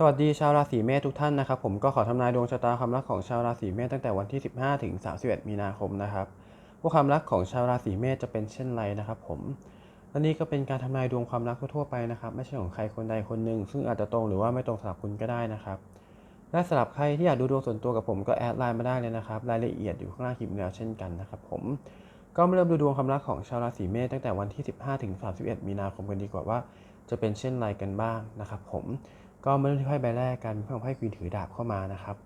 สวัสดีชาวราศีเมษทุกท่านนะครับผมก็ขอทำนายดวงชะตาความรักของชาวราศีเมษตั้งแต่วันที่ 15 ถึง 31 มีนาคมนะครับว่าความรักของชาวราศีเมษจะเป็นเช่นไรนะครับผมและนี่ก็เป็นการทำนายดวงความรักทั่วไปนะครับ ไม่ใช่ของใครคนใดคนหนึ่ง ซึ่งอาจจะตรงหรือว่าไม่ตรงสำหรับคุณก็ได้นะครับและสำหรับใครที่อยากดูดวงส่วนตัวกับผมก็แอดไลน์มาได้เลยนะครับรายละเอียดอยู่ข้างล่างคลิปแล้วเช่นกันนะครับผมก็มาเริ่มดูดวงความรักของชาวราศีเมษตั้งแต่วันที่ 15 ถึง 31 มีนาคมกันดีกว่าว่า จะเป็นเช่นไรกันบ้างนะครับผม ก็มาเริ่มที่ไพ่ใบแรกกันเพื่องไพ่ควีนถือดาบเข้ามานะครับ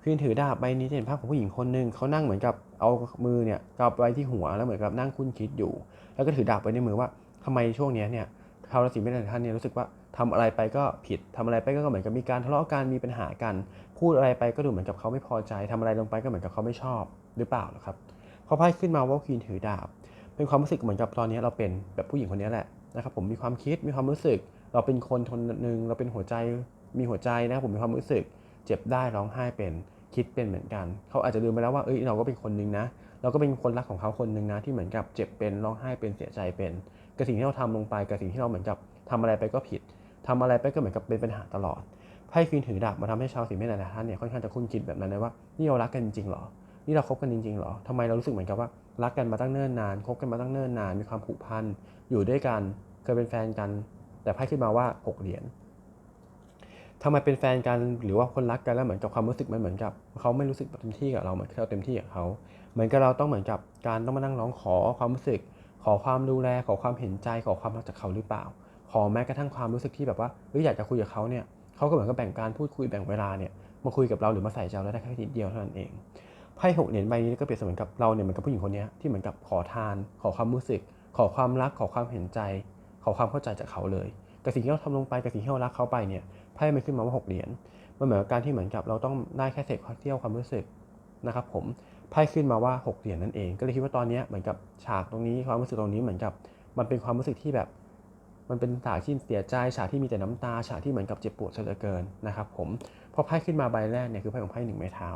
ควีนถือดาบใบนี้จะเห็นภาพของผู้หญิงคนหนึ่งเขานั่งเหมือนกับเอามือเนี่ยกำไว้ที่หัวแล้วเหมือนกับนั่งคุ้นคิดอยู่ แล้วก็ถือดาบไว้ในมือว่าทำไมช่วงเนี้ยเนี่ยชาวราศีเมษท่านเนี่ยรู้สึกว่าทำอะไรไปก็ผิดทำอะไรไปก็เหมือนกับมีการทะเลาะกันมีปัญหากัน พูดอะไรไปก็ดูเหมือนกับเขาไม่พอใจทำอะไรลงไปก็เหมือนกับเขาไม่ชอบหรือเปล่านะครับพอไพ่ขึ้นมาว่าควีนถือดาบ เป็นความรู้สึกเหมือนกับตอนนี้เราเป็นแบบผู้หญิงคนนี้แหละนะครับผมมีความคิดมีความรู้สึก เราเป็นคนคนหนึ่งเราเป็นหัวใจมีหัวใจนะผมมีความรู้สึก เจ็บได้ร้องไห้เป็นคิดเป็นเหมือนกัน เขาอาจจะลืมไปแล้วว่าเอ้ยเราก็เป็นคนหนึ่งนะเราก็เป็นคนรักของเขาคนหนึ่งนะที่เหมือนกับเจ็บเป็นร้องไห้เป็นเสียใจเป็นกับสิ่งที่เราทำลงไปกับสิ่งที่เราเหมือนกับทำอะไรไปก็ผิดทำอะไรไปก็เหมือนกับเป็นปัญหาตลอดไพ่ควีนถือดาบมาทำให้ชาวสีเมษหลายท่านเนี่ยค่อนข้างจะคุ้นคิดแบบนั้นเลยว่านี่เรารักกันจริงหรอ นี่เราคบกันจริงๆหรอทำไมเรารู้สึกเหมือนกับว่ารักกันมาตั้งเนิ่นนานคบกันมาตั้งเนิ่นนานมีความผูกพันอยู่ด้วยกันเคยเป็นแฟนกัน แต่ไพ่ขึ้นมาว่าหกเหรียญทำไมเป็นแฟนกันหรือว่าคนรักกันแล้วเหมือนกับความรู้สึกมันเหมือนกับเขาไม่รู้สึกเต็มที่กับเราเหมือนเราเต็มที่กับเขาเหมือนกับเราต้องเหมือนกับการต้องมานั่งร้องขอความรู้สึก ขอความดูแล ขอความเห็นใจ ขอความรักจากเขาหรือเปล่า ขอแม้กระทั่งความรู้สึกที่แบบว่าเฮ้ยอยากจะคุยกับเขาเนี่ยเขาก็เหมือนกับแบ่งการพูดคุยแบ่งเวลาเนี่ยมาคุยกับเราหรือมาใส่ใจเราได้แค่นิดเดียวเท่านั้นเองไพ่หกเหรียญใบนี้ก็เปรียบเสมือนกับเราเนี่ยเหมือนกับผู้หญิงคนนี้ที่เหมือนกับขอทาน ขอความรู้สึก ขอความรักขอความเห็นใจ ขอความเข้าใจจากเขาเลยกับสิ่งที่เราทำลงไปกับสิ่งที่เรารักเขาไปเนี่ยไพ่มันขึ้นมาว่าหกเหรียญมันเหมือนกับการที่เหมือนกับเราต้องได้แค่เศษเที่ยวความรู้สึกนะครับผมไพ่ขึ้นมาว่าหกเหรียญนั่นเอง ก็เลยคิดว่าตอนนี้เหมือนกับฉากตรงนี้ความรู้สึกตรงนี้เหมือนกับมันเป็นความรู้สึกที่แบบ มันเป็นฉากที่เสียใจฉากที่มีแต่น้ำตาฉากที่เหมือนกับเจ็บปวดเหลือเกินนะครับผมพอไพ่ขึ้นมาใบแรกเนี่ยคือไพ่ของไพ่หนึ่งไม้เท้า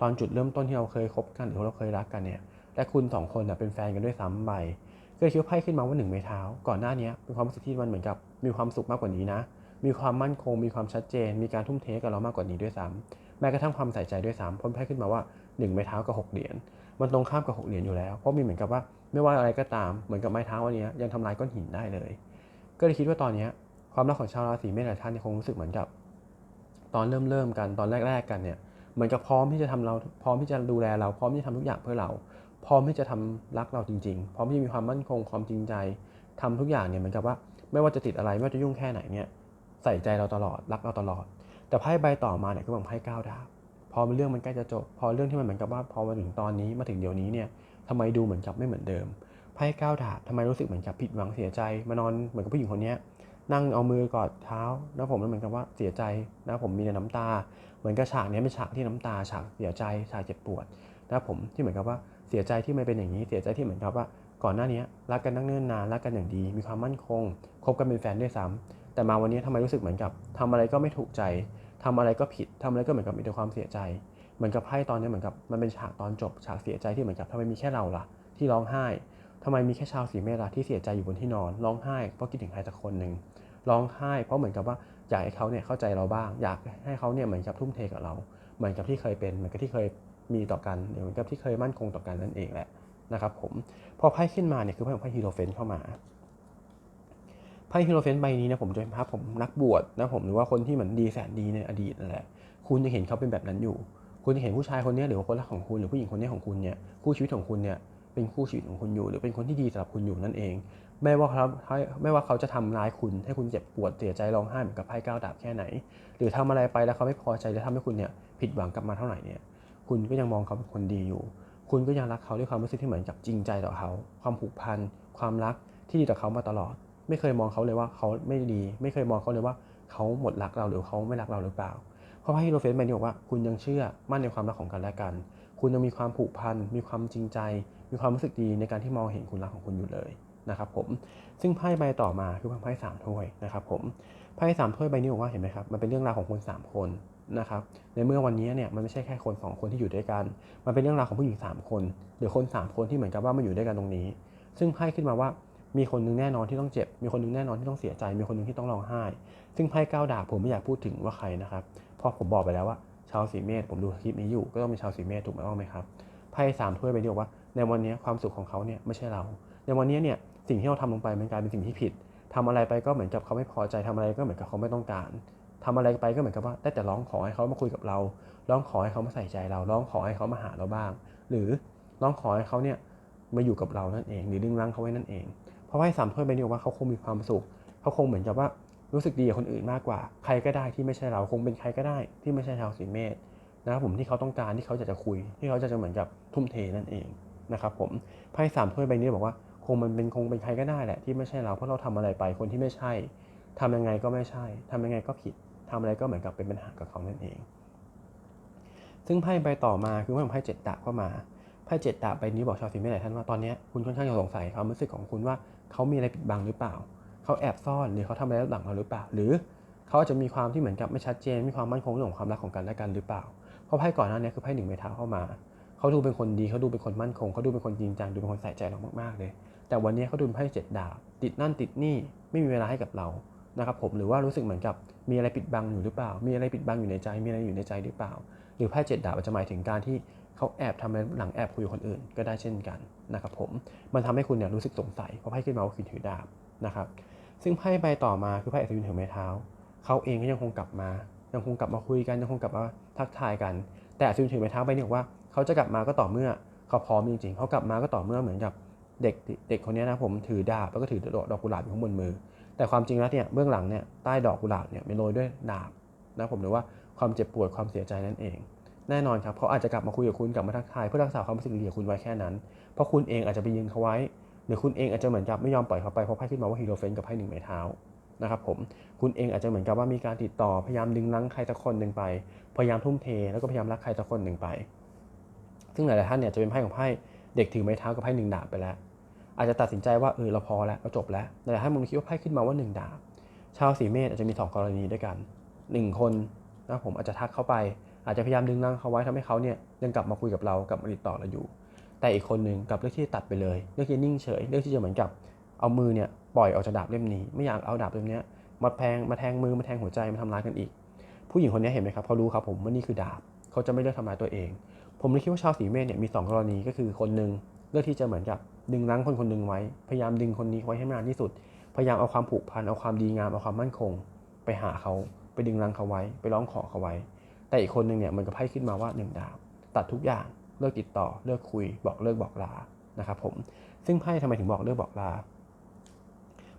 ตอนจุดเริ่มต้นที่เราเคยคบกันหรือเราเคยรักกันเนี่ยและคุณสองคนเป็นแฟนกันด้วยซ้ำใบ ก็เลยคิดว่าไพ่ขึ้นมาว่าหนึ่งไม้เท้า ก่อนหน้านี้เป็นความรู้สึกที่มันเหมือนกับมีความสุขมากกว่านี้นะ มีความมั่นคง มีความชัดเจน มีการทุ่มเทกับเรามากกว่านี้ด้วยซ้ำแม้กระทั่งความใส่ใจด้วยซ้ำพ้นไพ่ขึ้นมาว่า1ไม้เท้ากับ6เหรียญ มันตรงข้ามกับ6เหรียญอยู่แล้ว เพราะมีเหมือนกับว่าไม่ว่าอะไรก็ตาม เหมือนกับไม้เท้าวันนี้ยังทำลายก้อนหินได้เลย ก็เลยคิดว่าตอนนี้ความรักของชาวราศีเมษหลายท่านคงรู้สึกเหมือนกับ ตอนเริ่มเริ่มกันตอนแรก ๆ กันเนี่ยเหมือนกับพร้อมที่จะทำเราพร้อมที่จะดูแลเราพร้อมที่จะทำทุกอย่างเพื่อเรา พร้อมที่จะทำรักเราจริงๆ พร้อมที่มีความมั่นคงความจริงใจทำทุกอย่างเนี่ยเหมือนกับว่า ไม่ว่าจะติดอะไรไม่ว่าจะยุ่งแค่ไหนเนี่ยใส่ใจเราตลอดรักเราตลอด แต่ไพ่ใบต่อมาเนี่ยคือแบบไพ่ก้าวดาบพอเรื่องมันใกล้จะจบ พอเรื่องที่มันเหมือนกับว่าพอมาถึงตอนนี้มาถึงเดี๋ยวนี้เนี่ยทำไมดูเหมือนกับไม่เหมือนเดิมไพ่ก้าวดาบทำไมรู้สึกเหมือนกับผิดหวังเสียใจมานอนเหมือนกับผู้หญิงคนนี้นั่งเอามือกอดเท้าแล้วผมเหมือนกับว่าเสียใจนะผมมีแต่น้ำตา เหมือนกับฉากนี้เป็นฉากที่น้ำตาฉากเสียใจฉากเจ็บปวดนะผมที่เหมือนกับว่า เสียใจที่มันเป็นอย่างนี้ เสียใจที่เหมือนกับว่า ก่อนหน้านี้รักกันตั้งเนิ่นนานรักกันอย่างดี มีความมั่นคงคบกันเป็นแฟนด้วยซ้ำแต่มาวันนี้ทำไมรู้สึกเหมือนกับทำอะไรก็ไม่ถูกใจทำอะไรก็ผิดทำอะไรก็เหมือนกับมีแต่ความเสียใจ เหมือนกับไพ่ตอนนี้เหมือนกับมันเป็นฉากตอนจบฉากเสียใจที่เหมือนกับทำไมมีแค่เราล่ะ ที่ร้องไห้ทำไมมีแค่ชาวสีเมล่ะที่เสียใจอยู่บนที่นอนร้องไห้เพราะคิดถึงใครสักคนหนึ่งร้องไห้ เพราะเหมือนกับว่าอยากให้เขาเนี่ยเข้าใจเราบ้าง อยากให้เขาเนี่ยเหมือนกับทุ่มเทกับเรา เหมือนกับที่เคยเป็นเหมือนกับที่เคย มีต่อกันเหมือนกับที่เคยมั่นคงต่อกันนั่นเองแหละนะครับผมพอไพ่ขึ้นมาเนี่ยคือไพ่ของไพ่ฮีโรเฟนเข้ามาไพ่ฮีโรเฟนใบนี้นะผมจะเป็นภาพผมนักบวชนะผมหรือว่าคนที่เหมือนดีแสนดีในอดีตนั่นแหละคุณจะเห็นเขาเป็นแบบนั้นอยู่ คุณจะเห็นผู้ชายคนนี้หรือว่าคนรักของคุณหรือผู้หญิงคนนี้ของคุณเนี่ยคู่ชีวิตของคุณเนี่ยเป็นคู่ชีวิตของคุณอยู่ หรือเป็นคนที่ดีสำหรับคุณอยู่นั่นเองไม่ว่าเขาไม่ว่าเขาจะทำร้ายคุณ ให้คุณเจ็บปวดเสียใจร้องไห้เหมือนกับไพ่ก้าวดาบแค่ไหน หรือทำอะไรไปแล้วเขาไม่พอใจแล้วทำให้คุณเนี่ยผิดหวังกลับมาเท่าไหร่เนี่ย คุณก็ยังมองเขาเป็นคนดีอยู่ คุณก็ยังรักเขาด้วยความรู้สึกที่เหมือนกับจริงใจต่อเขา ความผูกพัน ความรักที่ดีต่อเขามาตลอด ไม่เคยมองเขาเลยว่าเขาไม่ดี ไม่เคยมองเขาเลยว่าเขาหมดรักเราหรือเขาไม่รักเราหรือเปล่า เพราะว่าฮีโรเฟนแมนนี่บอกว่าคุณยังเชื่อมั่นในความรักของกันและกัน คุณยังมีความผูกพัน มีความจริงใจ มีความรู้สึกดีในการที่มองเห็นคุณรักของคุณอยู่เลยนะครับผม ซึ่งไพ่ใบต่อมาคือไพ่สามถ้วยนะครับผม ไพ่สามถ้วยใบนี้บอกว่าเห็นไหมครับ มันเป็นเรื่องราวของคนสามคน นะครับในเมื่อวันนี้เนี่ยมันไม่ใช่แค่คนสองคนที่อยู่ด้วยกัน มันเป็นเรื่องราวของผู้หญิงสามคน หรือคนสามคนที่เหมือนกับว่ามาอยู่ด้วยกันตรงนี้ ซึ่งไพ่ขึ้นมาว่ามีคนนึงแน่นอนที่ต้องเจ็บ มีคนนึงแน่นอนที่ต้องเสียใจ มีคนนึงที่ต้องร้องไห้ ซึ่งไพ่ก้าวดาบผมไม่อยากพูดถึงว่าใครนะครับ เพราะผมบอกไปแล้วว่าชาวสีเมษผมดูคลิปนี้อยู่ ก็ต้องเป็นชาวสีเมษถูกไหมต้องไหมครับ ไพ่สามถ้วยใบนี้บอกว่า ในวันนี้ความสุขของเขาเนี่ยไม่ใช่เรา ในวันนี้เนี่ยสิ่งที่เราทำลงไปมันกลายเป็นสิ่งที่ผิดทำอะไรไปก็เหมือนกับเขาไม่พอใจทำอะไรก็เหมือนกับเขาไม่ต้องการ ทำอะไรไปก็เหมือนกับว่าได้แต่ร้องขอให้เขามาคุยกับเรา ร้องขอให้เขามาใส่ใจเรา ร้องขอให้เขามาหาเราบ้าง หรือร้องขอให้เขาเนี่ยมาอยู่กับเรานั่นเอง หรือดึงรั้งเขาไว้นั่นเอง เพราะว่าไอ้สามถ้วยใบนี้บอกว่าเขาคงมีความสุข เขาคงเหมือนกับว่ารู้สึกดีกับคนอื่นมากกว่า ใครก็ได้ที่ไม่ใช่เราคงเป็นใครก็ได้ที่ไม่ใช่ชาวสีเมษนะครับผมที่เขาต้องการที่เขาอยากจะคุย ที่เขาจะจะเหมือนกับทุ่มเทนั่นเองนะครับผมไพ่สามถ้วยใบนี้บอกว่าคงมันเป็นคงเป็นใครก็ได้แหละที่ไม่ใช่เราเพราะเราทำอะไรไปคนที่ไม่ใช่ทำยังไงก็ไม่ใช่ทำยังไงก็ผิด ทำอะไรก็เหมือนกับเป็นปัญหากับเขานั่นเอง ซึ่งไพ่ใบต่อมาคือว่าไพ่เจ็ดดาบเข้ามาไพ่เจ็ดดาบใบนี้บอกชาวสีเมษหลายท่านว่าตอนนี้คุณค่อนข้างจะสงสัยความรู้สึกของคุณว่าเขามีอะไรปิดบังหรือเปล่าเขาแอบซ่อนหรือเขาทำอะไรหลังเราหรือเปล่า หรือเขาอาจจะมีความที่เหมือนกับไม่ชัดเจนมีความมั่นคงเรื่องของความรักของกันและกันหรือเปล่า เพราะไพ่ก่อนหน้านี้คือไพ่หนึ่งไม้เท้าเข้ามาเขาดูเป็นคนดีเขาดูเป็นคนมั่นคงเขาดูเป็นคนจริงจังดูเป็นคนใส่ใจเรามากๆเลย แต่วันนี้เขาดูเป็นไพ่เจ็ดดาบติดนั่นติดนี่ไม่มีเวลาให้กับเรา นะครับผมหรือว่ารู้สึกเหมือนกับมีอะไรปิดบังอยู่หรือเปล่า มีอะไรปิดบังอยู่ในใจ มีอะไรอยู่ในใจหรือเปล่า หรือไพ่เจ็ดดาบจะหมายถึงการที่เขาแอบทำอะไรหลังแอบคุยกับคนอื่นก็ได้เช่นกันนะครับผมมันทำให้คุณเนี่ยรู้สึกสงสัยเพราะไพ่ขึ้นมาว่าคือถือดาบนะครับซึ่งไพ่ใบต่อมาคือไพ่อัศวินถือไม้เท้าเขาเองก็ยังคงกลับมา ยังคงกลับมาคุยกันยังคงกลับมาทักทายกัน แต่อัศวินถือไม้เท้าใบนี้บอกว่าเขาจะกลับมาก็ต่อเมื่อเขาพร้อมจริงๆเขากลับมาก็ต่อเมื่อเหมือนกับเด็กเด็กคนนี้นะผมถือดาบแล้วก็ถือดอกกุหลาบอยู่ข้างบนมือ แต่ความจริงแล้วเนี่ยเบื้องหลังเนี่ยใต้ดอกกุหลาบเนี่ยเป็นโรยด้วยดาบนะผมหรือว่าความเจ็บปวดความเสียใจนั่นเอง แน่นอนครับเขาอาจจะกลับมาคุยกับคุณกลับมาทักทายเพื่อรักษาความรู้สึกดีกับคุณไว้แค่นั้น เพราะคุณเองอาจจะไปยืนเขาไว้ หรือคุณเองอาจจะเหมือนกับไม่ยอมปล่อยเขาไปเพราะไพ่ขึ้นมาว่าฮีโรเฟนกับไพ่หนึ่งไม้เท้านะครับผมคุณเองอาจจะเหมือนกับว่ามีการติดต่อพยายามดึงรั้งใครสักคนหนึ่งไป พยายามทุ่มเท แล้วก็พยายามรักใครสักคนหนึ่งไป ซึ่งหลายๆท่านเนี่ยจะเป็นไพ่ของไพ่เด็กถือไม้เท้ากับไพ่หนึ่งดาบไปแล้ว อาจจะตัดสินใจว่าเออเราพอแล้วเราจบแล้วแต่ถ้ามุมคิดว่าไพ่ขึ้นมาว่าหนึ่งดาบ ชาวสีเมษอาจจะมี 2 กรณีด้วยกัน 1 คนนะผมอาจจะทักเข้าไป อาจจะพยายามดึงรั้งเขาไว้ทำให้เขาเนี่ยยังกลับมาคุยกับเรากลับมาติดต่อเราอยู่ แต่อีกคนหนึ่งกับเลือกที่ตัดไปเลยเลือกที่นิ่งเฉยเลือกที่จะเหมือนกับเอามือเนี่ยปล่อยออกจากดาบเล่มนี้ ไม่อยากเอาดาบเล่มนี้มาแทงมาแทงมือมาแทงหัวใจมาทำร้ายกันอีก ผู้หญิงคนนี้เห็นไหมครับเขารู้ครับผมว่านี่คือดาบเขาจะไม่เลือกทำร้ายตัวเอง ผมเลยคิดว่าชาวสีเมษเนี่ยมี 2 กรณีก็คือคนหนึ่งเลือกที่จะเหมือนกับ ดึงรั้งคนคนหนึ่งไว้ พยายามดึงคนนี้ไว้ให้นานที่สุด พยายามเอาความผูกพัน เอาความดีงาม เอาความมั่นคง ไปหาเขา ไปดึงรั้งเขาไว้ ไปร้องขอเขาไว้ แต่อีกคนหนึ่งเนี่ยมันก็ไพ่ขึ้นมาว่าหนึ่งดาบตัดทุกอย่าง เลิกติดต่อ เลิกคุย บอกเลิกบอกลา นะครับผม ซึ่งไพ่ทำไมถึงบอกเลิกบอกลา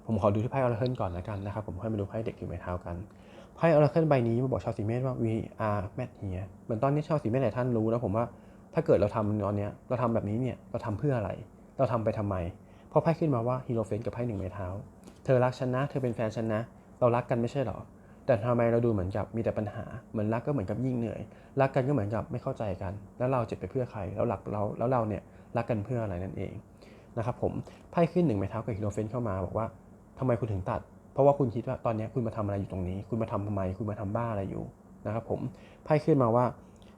ผมขอดูที่ไพ่ออร์เคิลก่อนแล้วกันนะครับ ผมค่อยมาดูไพ่เด็กถือไม้เท้ากัน ไพ่ออร์เคิลใบนี้มาบอกชาวสีเมษว่า we are met here เหมือนตอนนี้ชาวสีเมษหลายท่านรู้นะผมว่าถ้าเกิดเราทำตอนนี้เราทำแบบนี้เนี่ยเราทำเพื่ออะไร เราทำไปทำไม เพราะไพ่ขึ้นมาว่าฮีโรเฟนกับไพ่หนึ่งไม้เท้า เธอรักฉันนะ เธอเป็นแฟนฉันนะ เรารักกันไม่ใช่หรอ แต่ทำไมเราดูเหมือนกับมีแต่ปัญหา เหมือนรักก็เหมือนกับยิ่งเหนื่อย รักกันก็เหมือนกับไม่เข้าใจกัน แล้วเราเจ็บไปเพื่อใคร แล้วหลักเรา แล้วเราเนี่ยรักกันเพื่ออะไรนั่นเองนะครับผม ไพ่ขึ้นหนึ่งไม้เท้ากับฮีโรเฟนเข้ามาบอกว่าทำไมคุณถึงตัด เพราะว่าคุณคิดว่าตอนนี้คุณมาทำอะไรอยู่ตรงนี้ คุณมาทำทำไม คุณมาทำบ้าอะไรอยู่นะครับผม ไพ่ขึ้นมาว่า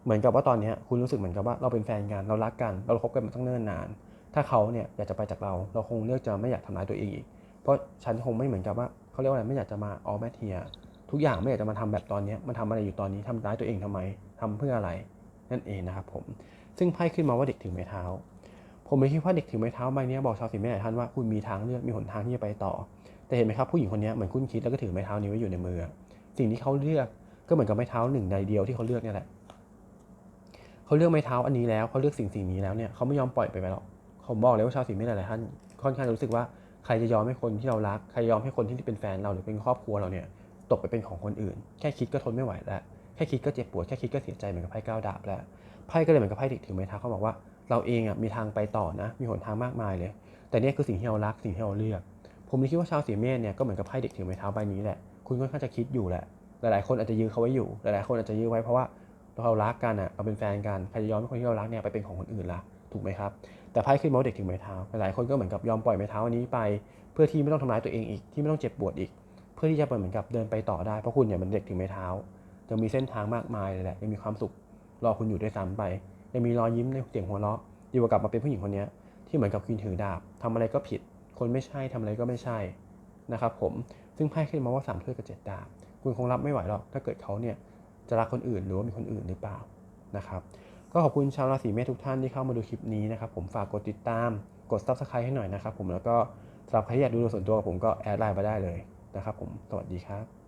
เหมือนกับว่าตอนนี้คุณรู้สึกเหมือนกับว่าเราเป็นแฟนกัน เรารักกัน เราคบกันมาตั้งเนิ่นนาน ถ้าเขาเนี่ยอยากจะไปจากเรา เราคงเลือกจะไม่อยากทำร้ายตัวเองอีก เพราะฉันคงไม่เหมือนกับว่าเขาเรียกว่าอะไรไม่อยากจะมาออแมทเทียทุกอย่างไม่อยากจะมาทำแบบตอนนี้มันทำอะไรอยู่ตอนนี้ทำร้ายตัวเองทำไมทำเพื่ออะไรนั่นเองนะครับผมซึ่งไพ่ขึ้นมาว่าเด็กถือไม้เท้า ผมไม่คิดว่าเด็กถือไม้เท้าใบนี้บอกชาวสิไม่หลายท่านว่าคุณมีทางเลือกมีหนทางที่จะไปต่อ แต่เห็นไหมครับผู้หญิงคนนี้เหมือนคุณคิดแล้วก็ถือไม้เท้านี้ไว้อยู่ในมือ สิ่งที่เขาเลือกก็เหมือนกับไม้เท้าหนึ่งใดเดียวที่เขาเลือกนี่แหละเขาเลือกไม้เท้าอันนี้แล้วเขาเลือกสิ่งสิ่งนี้แล้วเนี่ยเขาไม่ยอมปล่อยไปไปหรอก ผมบอกเลยว่าชาวสิไม่หลายท่านค่อนข้างรู้สึกว่าใครจะยอมให้คนที่เรารักใครยอมให้คนที่เป็นแฟนเราหรือเป็นครอบครัวเราเนี่ยตกไปเป็นของคนอื่น แค่คิดก็ทนไม่ไหวแล้วแค่คิดก็เจ็บปวดแค่คิดก็เสียใจเหมือนกับไพ่ก้าวดาบแล้วไพ่ก็เลยเหมือนกับไพ่เด็กถือไม้เท้าเขาบอกว่าเราเองอะมีทางไปต่อนะ มีหนทางมากมายเลย แต่นี่คือสิ่งที่เรารักสิ่งที่เราเลือก ผมเลยคิดว่าชาวสีเมษเนี่ยก็เหมือนกับไพ่เด็กถือไม้เท้าใบนี้แหละคุณค่อนข้างจะคิดอยู่แหละหลายๆคนอาจจะยื้อเขาไว้อยู่ หลายๆคนอาจจะยื้อไว้เพราะว่าเรารักกันอะเราเป็นแฟนกันใครจะยอมให้คนที่เรารักเนี่ยไปเป็นของคนอื่นละ ถูกไหมครับ แต่ไพ่ขึ้นมาเด็กถือไม้เท้า หลายคนก็เหมือนกับยอมปล่อยไม้เท้าอันนี้ไป เพื่อที่ไม่ต้องทำร้ายตัวเองอีก ที่ไม่ต้องเจ็บปวดอีก เพื่อที่จะเหมือนกับเดินไปต่อได้ เพราะคุณเนี่ยมันเด็กถือไม้เท้า จะมีเส้นทางมากมายเลยแหละ ยังมีความสุขรอคุณอยู่ด้วยซ้ำไป ยังมีรอยยิ้มในเสียงหัวเราะดีกว่ากลับมาเป็นผู้หญิงคนนี้ที่เหมือนกับคุณถือดาบทำอะไรก็ผิด คนไม่ใช่ทำอะไรก็ไม่ใช่นะครับผม ซึ่งไพ่ขึ้นมาว่าสามถ้วยกับเจ็ดดาบ คุณคงรับไม่ไหวหรอก ถ้าเกิดเขาเนี่ยจะรักคนอื่นหรือว่ามีคนอื่นหรือเปล่านะครับ ก็ขอบคุณชาวราศีเมษทุกท่านที่เข้ามาดูคลิปนี้นะครับผมฝากกดติดตามกด subscribe ให้หน่อยนะครับผมแล้วก็สำหรับใครอยากดูโดยส่วนตัวผมก็แอดไลน์มาได้เลยนะครับผมสวัสดีครับ